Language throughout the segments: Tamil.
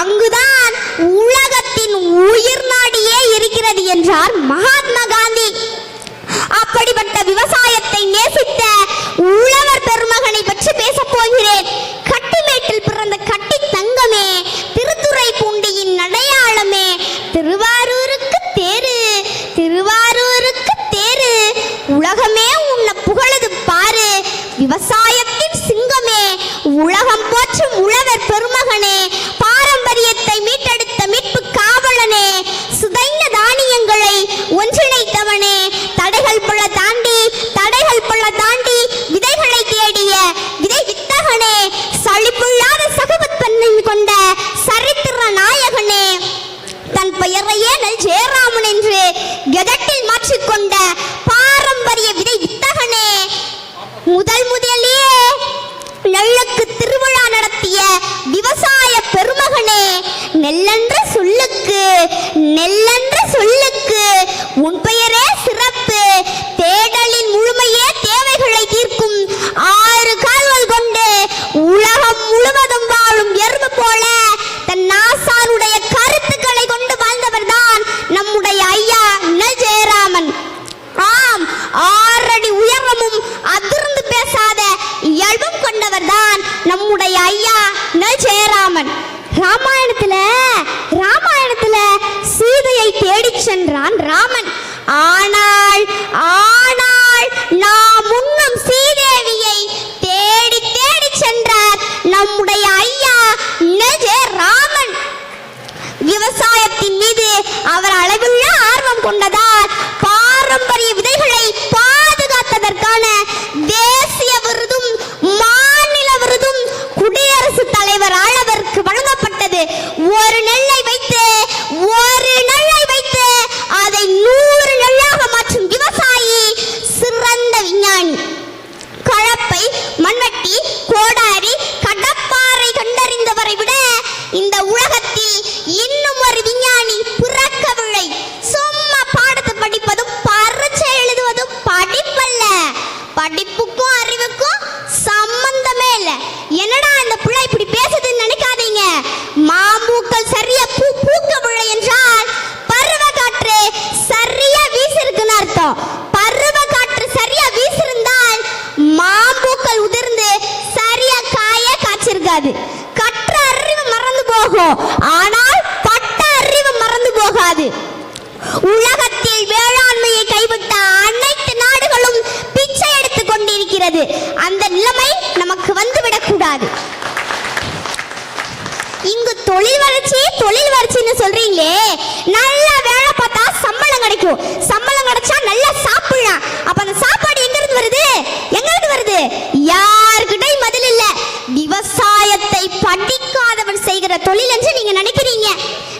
அங்குதான் உலகத்தின் உயிர் நாடியே இருக்கிறது என்றார் மகாத்மா காந்தி. அப்படிப்பட்ட விவசாயத்தை நேசித்த உழவர் பெருமகனை பற்றி பேசப் போகிறேன். கட்டிமேட்டில் பிறந்த கட்டி தங்கமே திருத்துறை பூண்டியின் அடையாளமே. திருவாரூருக்கு தேரு திருவாரூருக்கு தேரு. உலகமே உன்னை புகழுது பாரு. விவசாயத்தின் சிங்கமே உலகம் போற்றும் உழவர் விவசாய பெருமகனே நெல்லென்ற சொல்லுக்கு நெல்லென்ற சொல்லுக்கு உன் பெயரே சிறப்பு. சென்றான் ராமன். ஆனால் ஆனால் நாம் உண்ணும் சீதேவியை தேடி தேடி சென்றார் நம்முடைய ஐயா நெஜ ராமன். விவசாயத்தின் மீது அவர் அளவுள்ள ஆர்வம் கொண்டதால் பாரம்பரிய எனக்கும் சம்பந்தமே இல்ல. என்னடா இந்த பிள்ளை இப்படி பேசுதுன்னு நினைக்காதீங்க. மாம்பூக்கள் சரியா பூ பூக்கவில்லை என்றால் பருவ காற்று சரியா வீசிருக்குன்னு அர்த்தம். பருவ காற்று சரியா வீசிருந்தால் மாம்பூக்கள் உதிர்ந்து சரியா காய காய்ச்சிருக்காது. கற்ற அறிவு மறந்து போகும். ஆனால் இருக்கிறது. அந்த நிலைமை நமக்கு வந்துவிடக் கூடாது இங்கு தொழில் வளர்ச்சி தொழில் வளர்ச்சின்னு சொல்றீங்களே. நல்ல வேலை பார்த்தா சம்பளம் கிடைக்கும். சம்பளம் கிடைச்சா நல்லா சாப்பிடலாம். அப்ப அந்த சாப்பாடு எங்க இருந்து வருது? எங்க இருந்து வருது. யாருக்கிட்டையும் பதில் இல்ல. விவசாயத்தை படிக்காதவன் செய்கிற தொழில் என்று நீங்க நினைக்கிறீங்க.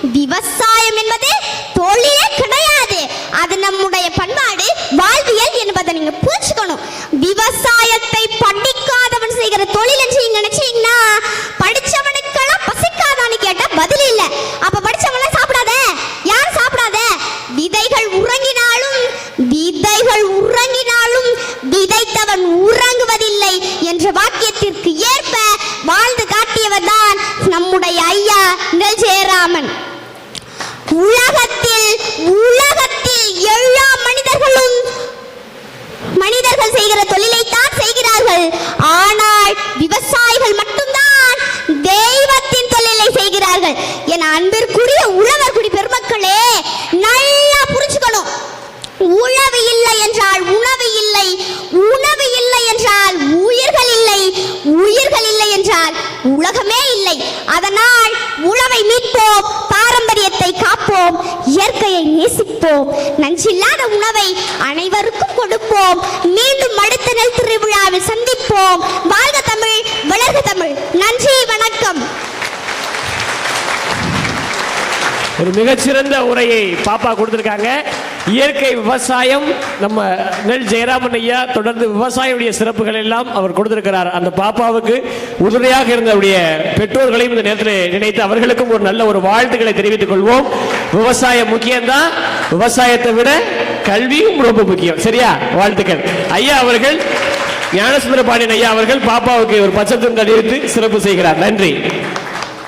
விவசாயம் என்பது தொழிலே கிடையாது. அது நம்முடைய பண்பாடு வாழ்வியல் என்பதை நீங்க புரிஞ்சுக்கணும் விவசாயத்தை படிக்காதவன் செய்கிற தொழில் என்று நீங்க நினைச்சீங்கன்னா படிச்சவனுக்கெல்லாம் பசிக்காதான்னு கேட்டா பதில் இல்ல. அப்ப படிச்சவங்க சாப்பிடாத. யார் சாப்பிடாத? விதைகள் உறங்கினாலும் விதைகள் உறங்கினாலும் விதைத்தவன் உறங்குவதில்லை என்ற வாக்கியத்திற்கு ஏற்ப வாழ்ந்து காட்டியவர் தான் நம்முடைய ஐயா நெல் ஜெயராமன் உலகத்தில் உலகத்தில் எல்லா மனிதர்களும் மனிதர்கள் செய்கிற தொழிலை தான் செய்கிறார்கள் ஆனால் விவசாயிகள் மட்டும்தான் தெய்வத்தின் தொழிலை செய்கிறார்கள் என் அன்பிற்குரிய உழவர் குடி பெருமக்களே நல்லா புரிஞ்சுக்கணும். உழவு இல்லை என்றால் உணவு இல்லை உணவு இல்லை என்றால் உயிர்கள் இல்லை உயிர்கள் இல்லை என்றால் உலகமே இல்லை. அதனால் உழவை மீட்போம் பாரம்பரியத்தை காப்போம் இயற்கையை நேசிப்போம் நஞ்சில்லாத உணவை அனைவருக்கும் கொடுப்போம். மீண்டும் அடுத்த நெல் திருவிழாவில் சந்திப்போம். வாழ்க தமிழ் வளர்க தமிழ். நன்றி வணக்கம். ஒரு மிகச்சிறந்த உரையை பாப்பா கொடுத்துருக்காங்க. இயற்கை விவசாயம் நம்ம நெல் ஜெயராமன் ஐயா தொடர்ந்து விவசாயியுடைய சிறப்புகள் எல்லாம் அவர் கொடுத்திருக்கிறார். அந்த பாப்பாவுக்கு உதவியாக இருந்தவுடைய பெற்றோர்களையும் இந்த நேரத்தில் நினைத்து அவர்களுக்கும் ஒரு நல்ல ஒரு வாழ்த்துக்களை தெரிவித்துக் கொள்வோம். விவசாயம் முக்கியம்தான். விவசாயத்தை விட கல்வியும் ரொம்ப முக்கியம். சரியா? வாழ்த்துக்கள். ஐயா அவர்கள் ஞானசுந்தர பாண்டியன் ஐயா அவர்கள் பாப்பாவுக்கு ஒரு பச்சை துண்டு சிறப்பு செய்கிறார். நன்றி.